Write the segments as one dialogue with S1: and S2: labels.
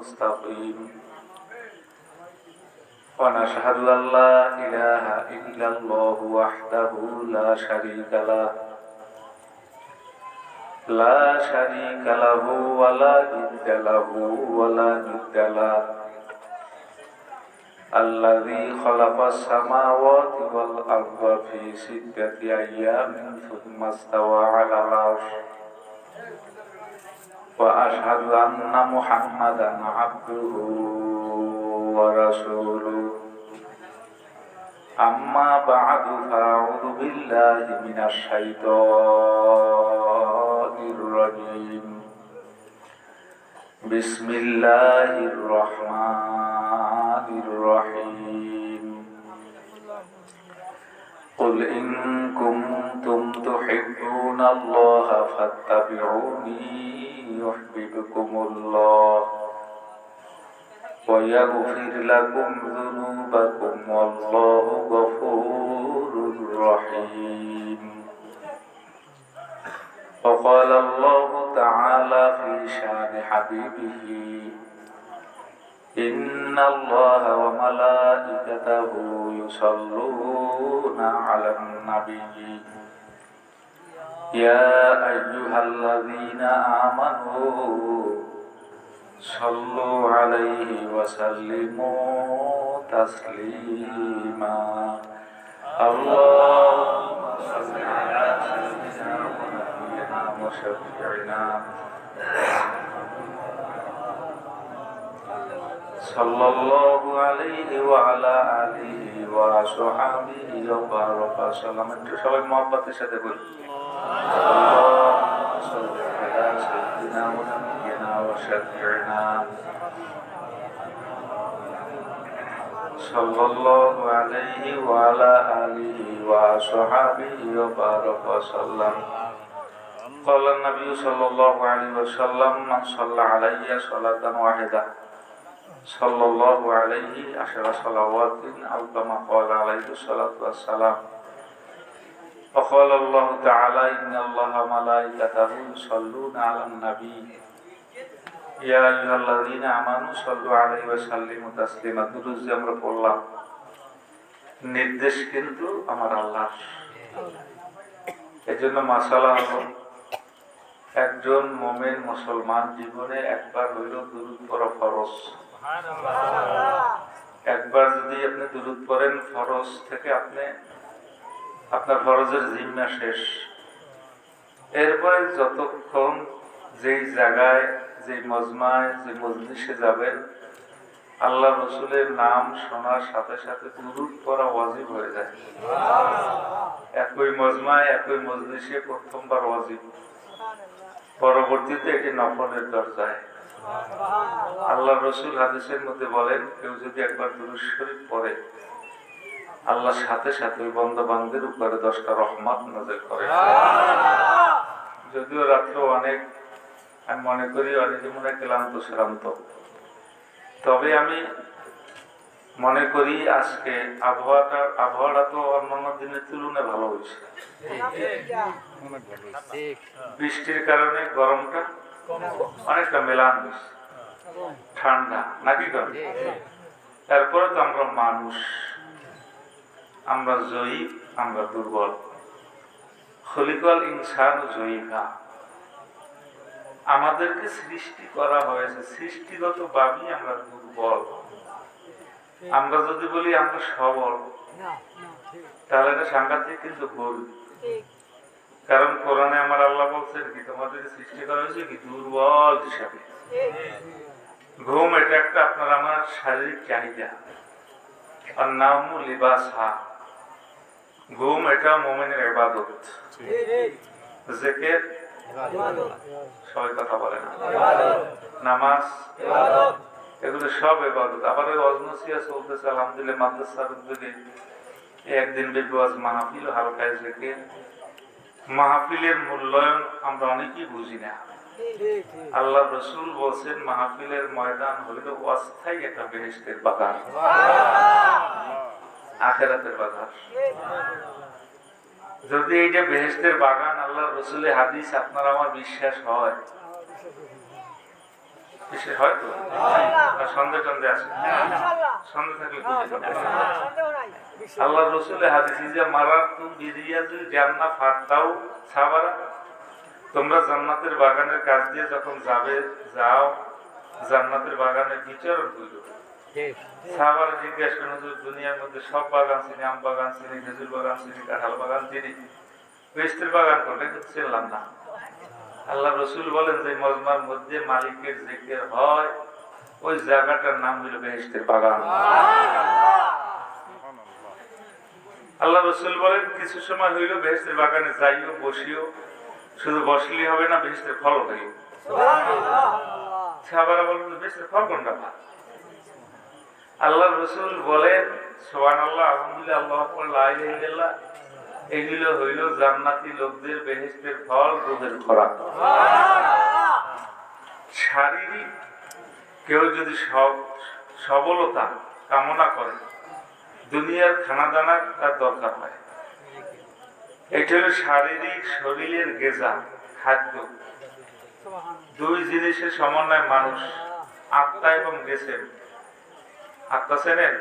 S1: المستقيم. ونشهد أن لا إله إلا الله وحده لا شريك له. لا شريك له ولا ند له ولا ند له. الذي خلق السماوات والأرض في ستة أيام ثم استوى على العرش. وأشهد أن محمدا عبده ورسوله أما بعد فأعوذ بالله من الشيطان الرجيم بسم الله الرحمن الرحيم قل إن كنتم تحبون الله فاتبعوني يحببكم الله ويغفر لكم ذنوبكم والله غفور رحيم. وقال الله تعالى في شان حبيبه إن الله وملائكته يصلون على النبي. يا أيها الذين آمنوا صلوا عليه وسلموا تسليما اللهم صل على سيدنا ونبينا وشفيعنا صلى الله عليه وعلى آله وصحبه وبارك وسلم একটু সবাই মহব্বতের সাথে বলি اللهم صل على سيدنا ونبينا وشفيعنا صلى الله عليه وعلى آله وصحبه وبارك وسلم قال النبي صلى الله عليه وسلم من صلى علي صلاة واحدة صلى الله عليه عشر صلوات أو كما قال عليه الصلاة والسلام وقال الله تعالى إن الله ملائكته يصلون على النبي يا أيها الذين آمنوا صلوا عليه وسلموا تسليما দুরুদ যে আমরা পড়লাম নির্দেশ কিন্তু আমার আল্লাহ এজন্য মাসালা হলো একজন মোমেন মুসলমান জীবনে একবার হইল দুরুদ পড়া ফরজ একবার যদি আপনি দুরুদ পড়েন ফরজ থেকে আপনি আপনার ফরজের জিম্মা শেষ। এরপরে যতক্ষণ যেই জায়গায় যে মজমায়, যে মজলিসে যাবেন, আল্লাহ রসুলের নাম শোনার সাথে সাথে দুরুদ পড়া ওয়াজিব হয়ে যায়। একই মজমায়, একই মজলিসে প্রথমবার ওয়াজিব। পরবর্তীতে এটি নফলের দরজায়। আল্লাহ রসুল হাদিসের মধ্যে বলেন, কেউ যদি একবার দুরুদ শরীফ পড়ে আল্লাহ সাথে সাথে ওই বন্ধবান্ধবের উপরে দশটা রহমত নজর করে। যদিও রাত্র অনেক, আমি মনে করি অনেকে মনে ক্লান্ত, শ্রান্ত। তবে আমি মনে করি আজকে আবহাওয়াটা আবহাওয়াটা তো অন্যান্য দিনের তুলনায় ভালো হয়েছে। বৃষ্টির কারণে গরমটা অনেকটা মেলান ঠান্ডা, নাকি কারণ তারপরে তো আমরা মানুষ। আমরা জয়ী আমরা দুর্বল। খলিকল ইনসান জয়ীফা আমাদেরকে সৃষ্টি করা হয়েছে, সৃষ্টিগত ভাবেই আমরা দুর্বল। আমরা যদি বলি আমরা সবল, তাহলে এটা সাংঘাতিক কিন্তু ভুল। কারণ কোরআনে আমার আল্লাহ বলছেন কি তোমাদের সৃষ্টি করা হয়েছে কি? দুর্বল হিসাবে। ঘুম এটা একটা আপনার আমার শারীরিক চাহিদা। আর নাম লিবাস। হা ঘুম এটা মোমেনের এবাদত জেকের সবাই কথা বলে না। নামাজ? এগুলো সব এবাদত ওই অজনসিয়া চলতেছে, আলহামদুলিল্লাহ মাদ্রাসার উদ্যোগে একদিন ওয়াজ মাহফিল হালকায় জেকে মাহফিলের মূল্যায়ন আমরা অনেকেই বুঝি না। আল্লাহ রসুল বলছেন, মাহফিলের ময়দান হইল অস্থায়ী একটা বেহেস্তের বাগান। আখেরাতের বাগান যদি এইটা বেহেস্তের বাগান আল্লাহ রসুলের হাদিস আপনার আমার বিশ্বাস হয়। হয় তো? আর সন্দেহ আছে? সন্দেহ থাকলে আল্লাহ হাদিস যে মারার তু বিরিয়াজুল জান্না ফারতাও সাবারা। তোমরা জান্নাতের বাগানের কাজ দিয়ে যখন যাবে যাও জান্নাতের বাগানে বিচরণ করিল সাহাবারা জিজ্ঞাসা করেন হুজুর দুনিয়ার মধ্যে সব বাগান চিনি আম বাগান চিনি খেজুর বাগান চিনি কাঁঠাল বাগান চিনি বেস্তের বাগান করলে কিন্তু চিনলাম না। আল্লাহ রসুল বলেন যে মজমার মধ্যে মালিকের জিকির হয় ওই জায়গাটার নাম হইল বেহেস্তের বাগান। আল্লাহ রসুল বলেন কিছু সময় হইল বেহেস্তের বাগানে যাইও বসিও। শুধু বসলেই হবে না বেহেস্তের ফল হইও সাহাবারা বলেন বেহেস্তের ফল কোনটা ভালো? আল্লাহ রসুল বলেন সোহান আল্লাহ আলহামদুলিল্লাহ আল্লাহ এগুলো হইল জান্নাতি লোকদের বেহেস্তের ফল রোগের খোরাক শারীরিক কেউ যদি সব, সবলতা কামনা করে, দুনিয়ার খানা দানার তার দরকার হয়। এটা হলো শারীরিক শরীরের গেজা, খাদ্য। দুই জিনিসের সমন্বয় মানুষ আত্মা এবং গেছেন আত্মা চেনেন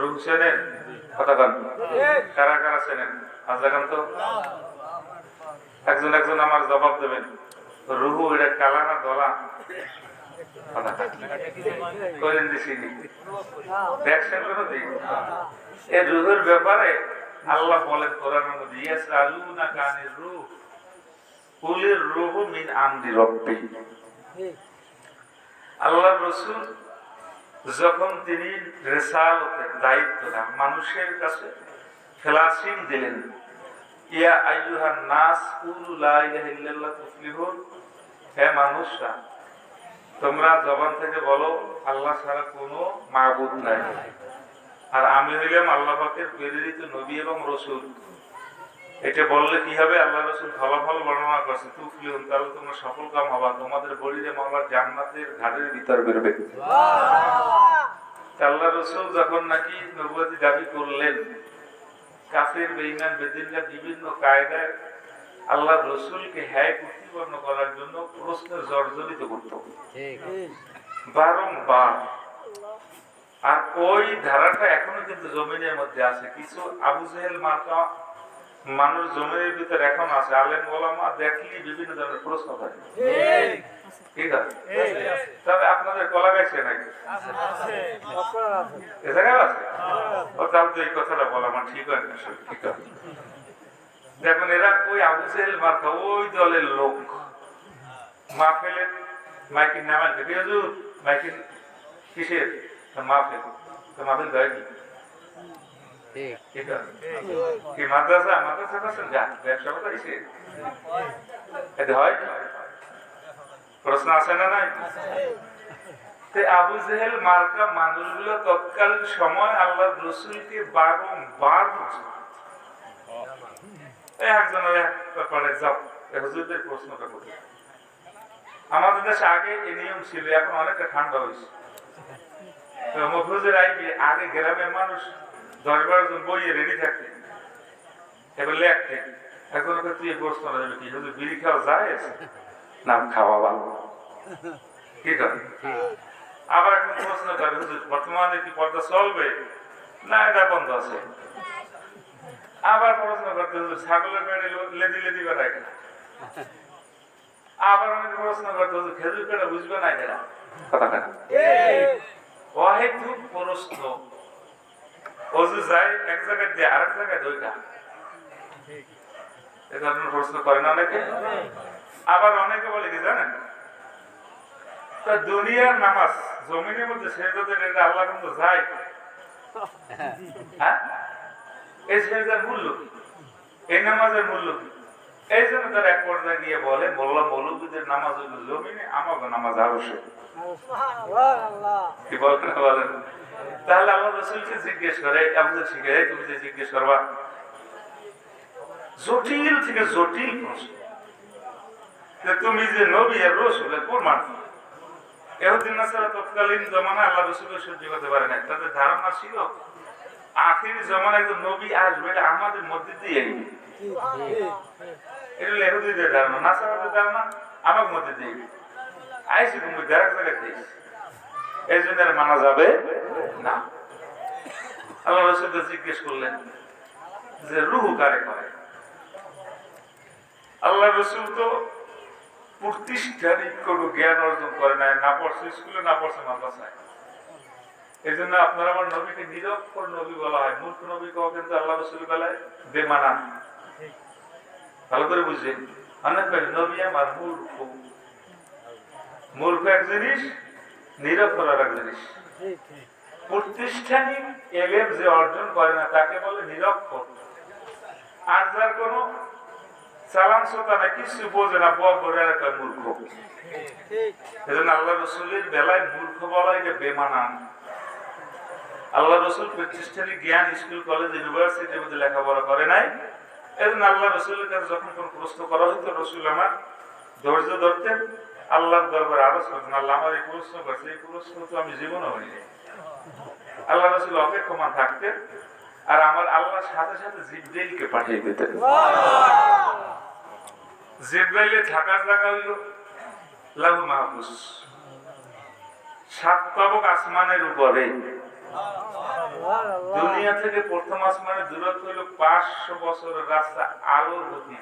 S1: রুহ চেনেন কথা কান। কারা কারা চেনেন আজাগান তো। একজন একজন আমার জবাব দেবেন। রুহু এটা কালা না দলা করেন দিছি দেখছেন কোনো দিক এই রুহের ব্যাপারে আল্লাহ বলেন কোরআনের মধ্যে ইয়াসআলুনা কানির রূহ কুলির রূহু মিন আমরি রব্বি। আল্লাহ রসুল যখন তিনি রেসালতের দায়িত্বটা মানুষের কাছে ফেলাসিন দিলেন, ইয়া নাস কুলু মানুষরা, তোমরা জবান থেকে বলো, আল্লাহ ছাড়া নাই। আর আমি হইলাম আল্লাহ পাকের প্রেরিত নবী এবং রসুল। এটা বললে কি হবে? আল্লাহ রসুল ফলাফল বর্ণনা করছে তাহলে তোমরা সফল কাম হবা তোমাদের বলিরে মামলার জান্নাতের ঘাটের ভিতর বেরোবে আল্লাহ রসুল যখন নাকি নবুয়াতি দাবি করলেন কাফের বেইমান বেদিনরা বিভিন্ন কায়দায় আল্লাহ রসুলকে হ্যায় প্রতিপন্ন করার জন্য প্রশ্নের জর্জরিত করত। বারংবার। আর ওই ধারাটা এখনও কিন্তু জমিনের মধ্যে আছে। কিছু আবু জেহেল মার্কা মানুষ জমিনের ভিতরে এখন আছে। আলেম ওলামা দেখলি বিভিন্ন ধরনের প্রশ্ন হয় ঠিক। আছে? তবে আপনাদের কলা গেছে নাকি? এ জায়গায় আছে? ও তাহলে তো এই কথাটা বলা আমার ঠিক হয় না ঠিক আছে। দেখুন এরা ওই আবু জেহেল মার্কা ওই দলের লোক। মাহফিলের মাইকিন নামা থেকে হুজুর মাইকিন কিসের? তো মাহফিল। তো মাহফিল দেয় প্রশ্ন আছে না নাই? আবু জেহেল, মার্কা মানুষগুলো তৎকালীন সময় আল্লাহ রসুলকে বারংবার একজনের আমাদের দেশে আগে এই নিয়ম ছিল, এখন অনেকটা ঠান্ডা হয়েছে। আইবি, আগে গ্রামের মানুষ দশ বারো জন বইয়ে রেডি থাকতে। এবার লেখতে এখন ওকে তুই এই প্রশ্নটা দেবে কি? হুজুর বিড়ি খাওয়া যায় নাম খাওয়া ভালো। কি করে? আবার এখন প্রশ্ন করে হুজুর বর্তমানে কি পর্দা চলবে? না এটা বন্ধ আছে। আবার প্রশ্ন করতে হুজুর ছাগলের পেটে লেদি লেদি বেড়ায় কেনা আবার অনেক প্রশ্ন করতে হুজুর খেজুর পেটে বুঝবে না কেনা কথা কেনা অহেতুক প্রশ্ন। অজু যায় এক জায়গায় দিয়ে আরেক জায়গায় দুইটা এ ধরনের প্রশ্ন করে অনেকে? আবার অনেকে বলে কি জানেন? তা দুনিয়ার নামাজ জমিনের মধ্যে সেজাদের এটা আল্লাহ কিন্তু যায়। হ্যাঁ? এই সেজার মূল্য কি? এই নামাজের মূল্য কি? এই জন্য তারা এক পর্যায়ে গিয়ে বলে মোল্লা মৌলবীদের নামাজ হইল জমিনে আমাকে নামাজ আবশ্যক কি বলেন বলেন। তাহলে আল্লাহ রসুলকে জিজ্ঞেস করে? আমাদের শিখে, "এই তুমি যে জিজ্ঞেস করবা। জটিল থেকে জটিল প্রশ্ন। তুমি যে নবী আর রসুলের প্রমাণ। নাসারা তৎকালীন জমানা আল্লাহ সহ্য করতে পারে না তাদের ধারণা ছিল, আখিরি জমানা নবী আসবে, এটা আমাদের মধ্যে দিয়ে। এটা এহুদিদের ধারণা, নাসারাদের ধারণা আমার মধ্যে দিয়ে। আইসি তুমি দেখ জায়গায় দিস এই জন্য মানা যাবে না। আল্লাহ রসুল তো জিজ্ঞেস করলেন যে, রুহু কারে করে আল্লাহ রসুল তো প্রতিষ্ঠানিক কোনো জ্ঞান অর্জন করে নাই, না পড়ছে স্কুলে, না পড়ছে মাদ্রাসায়। এই জন্য আপনার আমার নবীকে নিরক্ষর নবী বলা হয়। মূর্খ নবী কহ কিন্তু আল্লাহ রসুল বেলায় বেমানা। ভালো করে বুঝলেন অনেক নবী আমার মূর্খ। মূর্খ এক জিনিস প্রতিষ্ঠানিক এলেম যে অর্জন করে না, তাকে বলে নিরক্ষর আর যার কোনো চালান সোতা কিছু বোঝে না বলে একটা মূর্খ। এজন্য আল্লাহ রসুলের বেলায় মূর্খ বলা এটা বেমানান। আল্লাহ রসুল প্রতিষ্ঠানিক জ্ঞান, স্কুল, কলেজ, ইউনিভার্সিটির মধ্যে লেখাপড়া করে নাই। এজন্য আল্লাহ রসুলের কাছে যখন কোন প্রশ্ন করা হইতো, রসুল আমার ধৈর্য ধরতেন। আল্লাহর দরবারে আরজ করতেন আল্লাহ আমার এই প্রশ্ন করছে এই প্রশ্ন তো আমি জীবনে হইনি। আল্লাহ রসুল অপেক্ষমান থাকতেন, আর আমার আল্লাহর সাথে সাথে জিব্রাইলকে পাঠিয়ে দিতেন। জিব্রাইলে থাকার জায়গা হইল মাহফুজ। সাত আসমানের উপরে। দুনিয়া থেকে প্রথম আসমানের দূরত্ব হলো পাঁচশো বছরের রাস্তা আলোর গতি।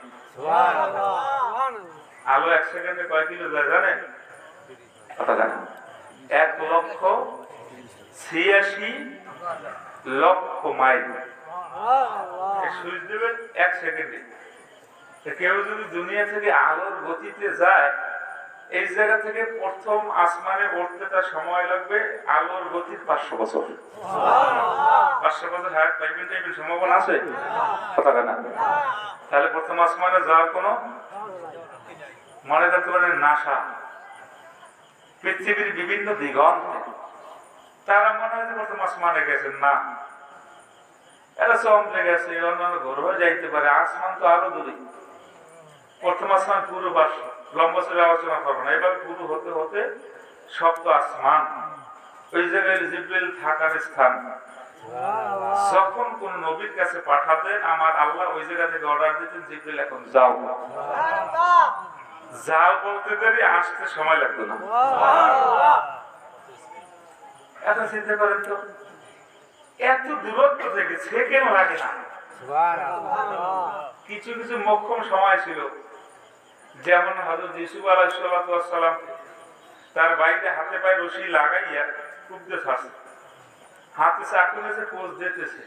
S1: আলো এক সেকেন্ডে কয় কিলো যায় জানেন? এক লক্ষ ছিয়াশি লক্ষ মাইল। দেবেন এক সেকেন্ডে। কেউ যদি দুনিয়া থেকে আলোর গতিতে যায়, এই জায়গা থেকে প্রথম আসমানে উঠতে তার সময় লাগবে আলোর গতির পাঁচশো বছর। পাঁচশো বছর হায়াত পাইবেন টাইপের সম্ভাবনা আছে? কথা না তাহলে প্রথম আসমানে যাওয়ার কোনো মনে করতে পারেন নাসা। পৃথিবীর বিভিন্ন দিগন্তে। তারা মনে হয় প্রথম আসমানে গেছেন, না। এরা চন্দ্রে গেছে, অন্যান্য গ্রহ যাইতে পারে, আসমান তো আরও দূরে। প্রথম আসমান পুরো বাস, লম্বা চলে আলোচনা করব না। এবার পুরো হতে হতে সপ্ত আসমান ওই জায়গায় জিব্রাইল থাকার স্থান। যখন কোন নবীর কাছে পাঠাতেন আমার আল্লাহ ওই জায়গা থেকে অর্ডার দিতেন জিব্রাইল এখন যাও। যাও বলতে দেরি আসতে সময় লাগতো না। এখন চিন্তা করেন তো এত দূরত্ব থেকে সেকেন্ড লাগে না? কিছু কিছু মক্ষম সময় ছিল। যেমন হজরত ইসুফ আলাহিসাল্লাম তার বাইরে হাতে পায়ে রশি লাগাইয়া কুবতে হাতে চাকু নিয়েছে পোজ দিতেছে।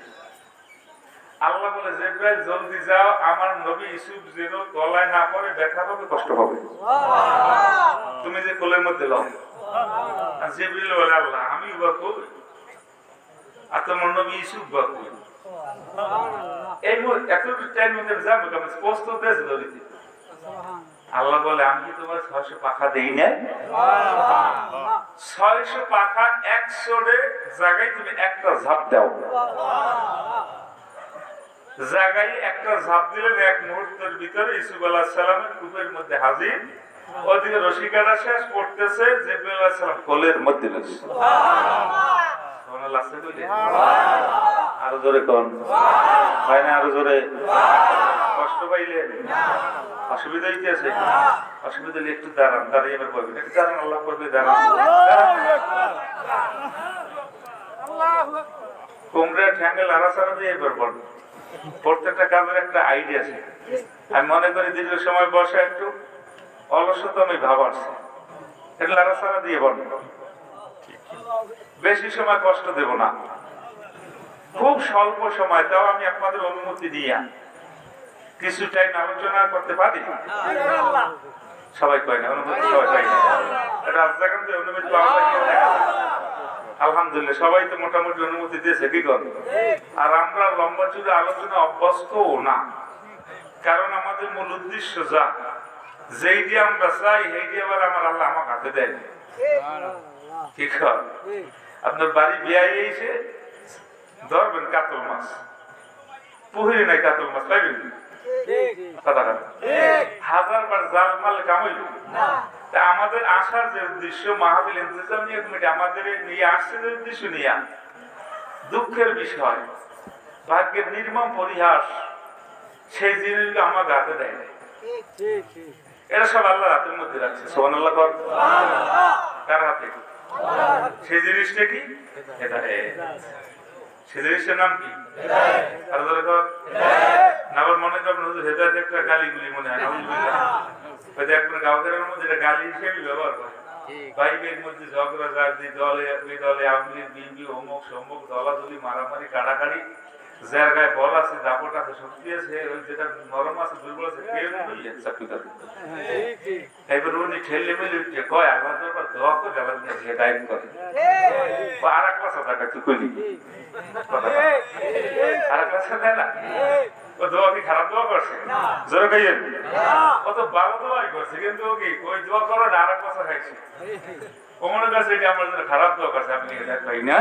S1: আল্লাহ বলে জেব্রাইল জলদি যাও আমার নবী ইসুফ যেন তলায় না পড়ে ব্যথা পাবে কষ্ট হবে তুমি যে কোলের মধ্যে লও। বলে আল্লাহ আমি বা কই? আর তোমার নবী ইসুফ বা কই? এই এত টাইম মধ্যে যাব স্পষ্ট দেশ ধরিতে আল্লাহ বলে আমি কি তোমার ছয়শো পাখা দেই না ছয়শো পাখা একশো জায়গায় তুমি একটা ঝাপ দাও। জায়গায় একটা ঝাপ দিলেন এক মুহূর্তের ভিতরে ইসুফ আলাহ সালামের কূপের মধ্যে হাজির। ওদিকে রসিকারা শেষ করতেছে সালাম কোলের মধ্যে? আরও জোরে কন। হয় না আরও জোরে? কষ্ট পাইলেন? অসুবিধা হইতেছে? অসুবিধা হলে একটু দাঁড়ান দাঁড়িয়ে করবেন একটু দাঁড়ান আল্লাহ করবে দাঁড়ান। কোমরে ঠ্যাঙ্গে লাড়াচাড়া দিয়ে এবার পড়বে প্রত্যেকটা কাজের একটা আইডিয়া আছে। আমি মনে করি দীর্ঘ সময় বসে একটু অলসতমি ভাব আসছে। এটা দিয়ে বেশি সময় কষ্ট দেব না। খুব স্বল্প সময়, তাও আমি আপনাদের অনুমতি দিয়া কিছু টাইম আলোচনা করতে পারি? সবাই কয় না, অনুমতি সবাই পাই না। অনুমতি পাওয়া। আলহামদুলিল্লাহ সবাই তো মোটামুটি অনুমতি দিয়েছে কি কর আর আমরা লম্বা চুড়ে আলোচনা অভ্যস্তও না। কারণ আমাদের মূল উদ্দেশ্য যা যেই দিয়ে আমরা চাই সেই দিয়ে আবার আমার আল্লাহ আমার হাতে দেয় ঠিক আপনার বাড়ি বিয়ে এসে ধরবেন কাতল মাছ। পুহিরি নাই কাতল মাছ পাইবেন। হাজার বার জাল মাল কামাইল তা আমাদের আসার যে উদ্দেশ্য মাহফিল ইন্তজামিয়া কমিটি, আমাদের নিয়ে আসছে যে উদ্দেশ্য নিয়ে, দুঃখের বিষয়, ভাগ্যের নির্মম পরিহাস, সেই জিনিসগুলো আমার গাতে দেয় নাই। এরা সব আল্লাহ হাতের মধ্যে রাখছে সোহান আল্লাহ কর। কার হাতে? সে জিনিসটা কি? এটা সে জিনিসটার নাম কি? ধরে কর। আবার মনে করবেন হেদায়ত একটা গালিগুলি মনে হয় হয়তো একবার গাওকের মধ্যে গালি হিসেবে ব্যবহার করে। বাইকের মধ্যে ঝগড়া ঝাড়ি দলে ওই দলে আমলি বিএনপি অমুক সম্মুখ দলাদলি মারামারি কাড়াকাড়ি যার গায়ে বল আছে দাপট আছে শক্তি আছে ওই যেটা নরম আছে দুর্বল আছে বলিয়ে চাকরি করে এবার উনি ঠেলে মেলে উঠছে কয় আল্লাহ দরবার দোয়া করে আল্লাহ দিয়ে গাইড করে। আর এক কথা দেখা তুই কইলি। আর এক কথা দেয় না। ও দোয়া কি খারাপ দোয়া করছে জোরে কইয়েন। ও তো ভালো দোয়াই করছে কিন্তু ও কি ওই দোয়া করো না আর এক কথা খাইছে? ওমনের কাছে এটা আমার জন্য খারাপ দোয়া করছে আপনি হেদায়ত পাই না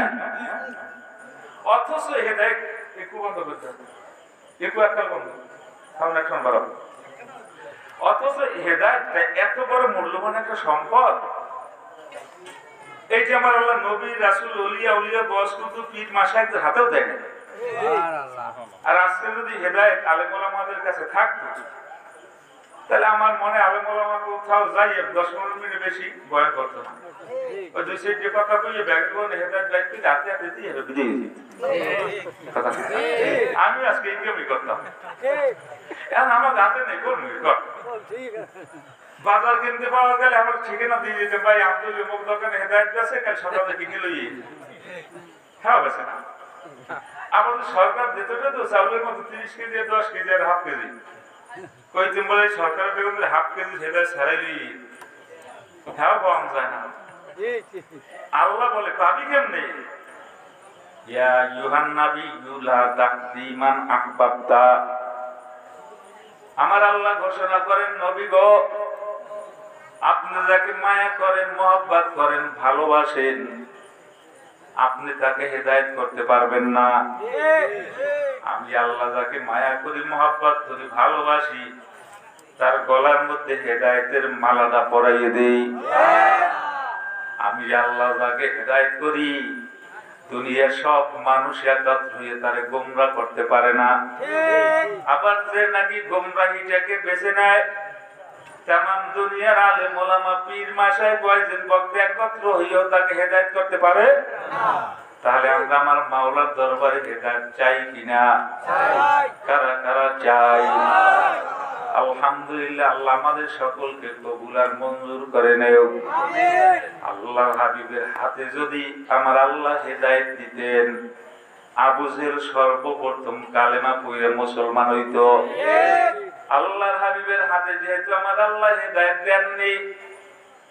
S1: অথচ হেদায়ত একটু বন্ধ করতে হবে। একটু একটা বন্ধ। সামনে বাড়াবো অথচ হেদায়তটা এত বড় মূল্যবান একটা সম্পদ। এই যে আমার আল্লাহ নবী রাসুল উলিয়া উলিয়া বস কিন্তু পীর মাসায়কদের হাতেও দেয় না আর আজকে যদি হেদায়ত আলেমুল কাছে থাকতো, তাহলে আমার মনে আলেমুল কোথাও যাই দশ পনেরো মিনিট বেশি বয়ান করতো না। ওই দিয়ে হেবে বিজয়ী আমি আজকে ইনকামই করতাম। এখন আমার হাতে নেই কর বাজার কিনতে পাওয়া গেলে আমার ঠিকানা দিয়ে দিতে ভাই আব্দুল মুখ দোকানে হেদায়ত আছে কাল কিনে লই বেছে না। আমাদের সরকার দিতে তো চাউলের মতো তিরিশ কেজি আর দশ কেজি আর হাফ কেজি। বলে সরকারের হাফ কেজি সেটা হ্যাঁ পাওয়া যায় না। আল্লাহ বলে পাবি কেমনে? ইয়া ইউহান নাবি ইউলা তাকদিমান আহবাবতা। আমার আল্লাহ ঘোষণা করেন নবী গো আপনি যাকে মায়া করেন মহব্বত করেন ভালোবাসেন। আপনি তাকে হেদায়েত করতে পারবেন না। আমি আল্লাহ যাকে মায়া করি, মহব্বত করি, ভালোবাসি, তার গলার মধ্যে হেদায়েতের মালাটা পরাইয়ে দেই। আমি আল্লাহ যাকে হেদায়েত করি, দুনিয়ার সব মানুষ একত্র হয়ে তারে গোমরা করতে পারে না। আবার যে নাকি গোমরাহিটাকে বেছে নেয় তেমন দুনিয়ার আলে মোলামা পীর মাসায় কয়েকজন ভক্ত একত্র হইয়াও তাকে হেদায়েত করতে পারে? তাহলে আমরা আমার মাওলার দরবারে হেদায়েত চাই কিনা কারা কারা চাই? আলহামদুলিল্লাহ আল্লাহ আমাদের সকলকে কবুল আর মঞ্জুর করে নেও। আল্লাহ হাবিবের হাতে যদি আমার আল্লাহ হেদায়েত দিতেন আবুজের সর্বপ্রথম কালেমা পড়ে মুসলমান হইতো। আল্লাহর হাবিবের হাতে যেহেতু আমার আল্লাহ হেদায়েত দেননি,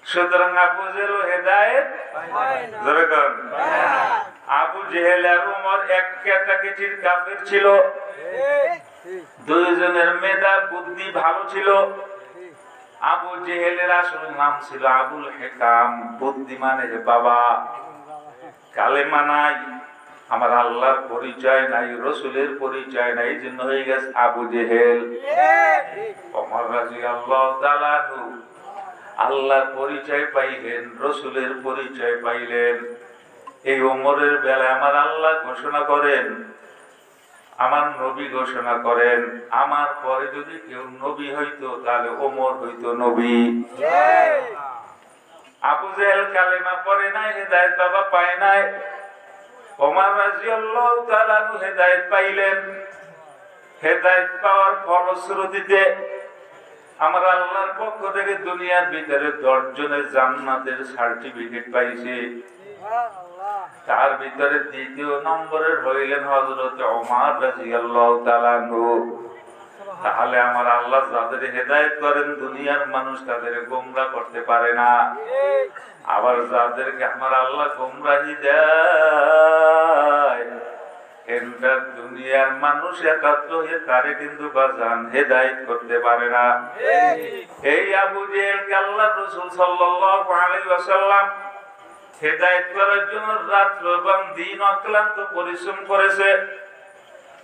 S1: সুতরাং আবু হেদায়েত আবু জেহেল আর উমর এক ক্যাটাগরির কাফের ছিল। দুইজনের মেধা বুদ্ধি ভালো ছিল। আবু জেহেলের আসল নাম ছিল আবুল হেকাম বুদ্ধি বুদ্ধিমানের বাবা। কালেমা নাই। আমার আল্লাহর পরিচয় নাই রসুলের পরিচয় নাই জন্য হয়ে গেছে আবু জেহেল। অমর রাজি আল্লাহ আল্লাহর পরিচয় পাইলেন রসুলের পরিচয় পাইলেন। এই ওমরের বেলায় আমার আল্লাহ ঘোষণা করেন আমার নবী ঘোষণা করেন আমার পরে যদি কেউ নবী হইতো তাহলে ওমর হইতো নবী। আবু জেহেল কালেমা পরে নাই হেদায়েত বাবা পায় নাই। হেদায়েত পাইলেন। পাওয়ার আল্লাহর পক্ষ থেকে দুনিয়ার ভিতরে দশ জনের সার্টিফিকেট পাইছে। তার ভিতরে দ্বিতীয় নম্বরের হইলেন হজরত ওমর রাদিয়াল্লাহু তাআলা তাহলে আমার আল্লাহ যাদের হেদায়েত করেন দুনিয়ার মানুষ তাদের গোমরা করতে পারে না। আবার যাদেরকে আমার আল্লাহ গোমরাহি দেয় দুনিয়ার মানুষ একাত্র হয়ে তারে কিন্তু বাজান করতে পারে না। এই আবু আল্লাহ রসুল সাল্লাল্লাহু আলাইহি ওয়াসাল্লাম হেদায়েত করার জন্য রাত্র এবং দিন অক্লান্ত পরিশ্রম করেছে।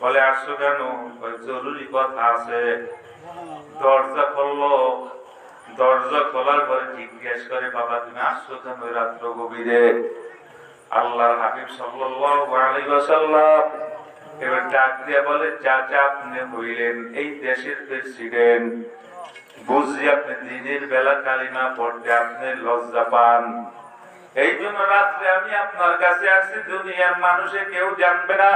S1: বলে, আসছো কেন? জরুরি কথা আছে। দরজা খুললো। দরজা খোলার পরে জিজ্ঞেস করে, বাবা, তুমি আসছো কেন রাত্র গভীরে? আল্লাহর হাবিব সাল্লাল্লাহু এবার ডাক দিয়া বলে আপনি হইলেন এই দেশের প্রেসিডেন্ট। বুঝি আপনি দিনের বেলা কালিমা পড়তে আপনি লজ্জা পান। এই জন্য রাত্রে আমি আপনার কাছে আসছি, দুনিয়ার মানুষে কেউ জানবে না।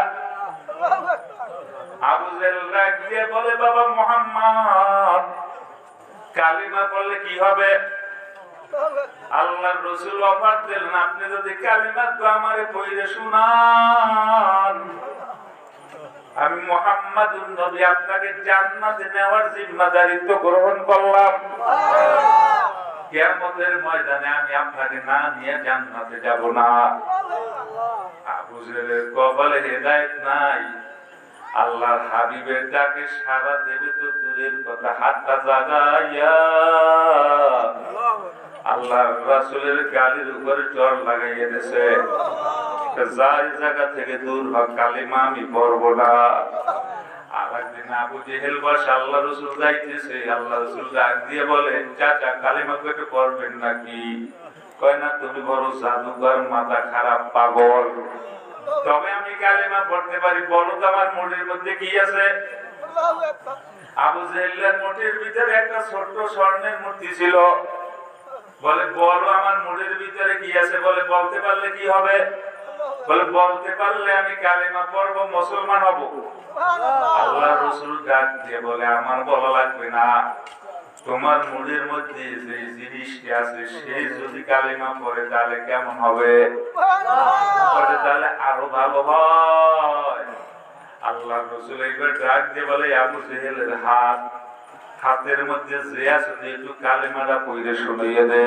S1: অফার আপনি যদি কালিমা তো আমারে পড়ে শুনান। আমি মোহাম্মদ নবী, আপনাকে জান্নাতে নেওয়ার জিম্মাদারিত্ব গ্রহণ করলাম। কিয়ামতের ময়দানে আমি আপনাকে না নিয়ে জান্নাতে যাব না। নাই। আল্লাহর হাবিবের ডাকে সারা দেবে তো দূরের কথা, হাতটা জাগাইয়া। আল্লাহর রাসূলের গালির উপরে চর লাগাইয়া যাই জায়গা থেকে দূর হোক, কালিমা আমি পড়ব না। তবে আমি কালিমা পড়তে পারি তো আবু ভিতরে একটা ছোট্ট স্বর্ণের মূর্তি ছিল। বলে, বলো, আমার মুড়ের ভিতরে কি আছে? বলে, বলতে পারলে কি হবে? বলে বলতে পারলে আমি কালিমা পড়ব মুসলমান হব। আল্লাহ রসুল ডাক দিয়ে বলে আমার বলা লাগবে না। তোমার মুড়ের মধ্যে যে জিনিসটি আছে সেই যদি কালিমা পড়ে তাহলে কেমন হবে? তাহলে আরও ভালো হয়। আল্লাহ রসুল এইবার ডাক দিয়ে বলে আবু জেহেলের হাত হাতের মধ্যে যে আছে একটু কালেমাটা পইরে শুনিয়ে দে।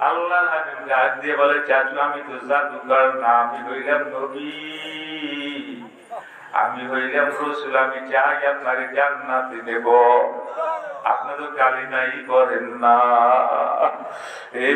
S1: আল্লাহ হাবিব ডাক দিয়ে বলে চাচু আমি তো জাদুকর না, আমি হইলাম নবী। আমি হইলাম রসুল, আমি চাই আপনাকে জান্নাতে নেব। আপনি তো কালিমাই করেন না। এ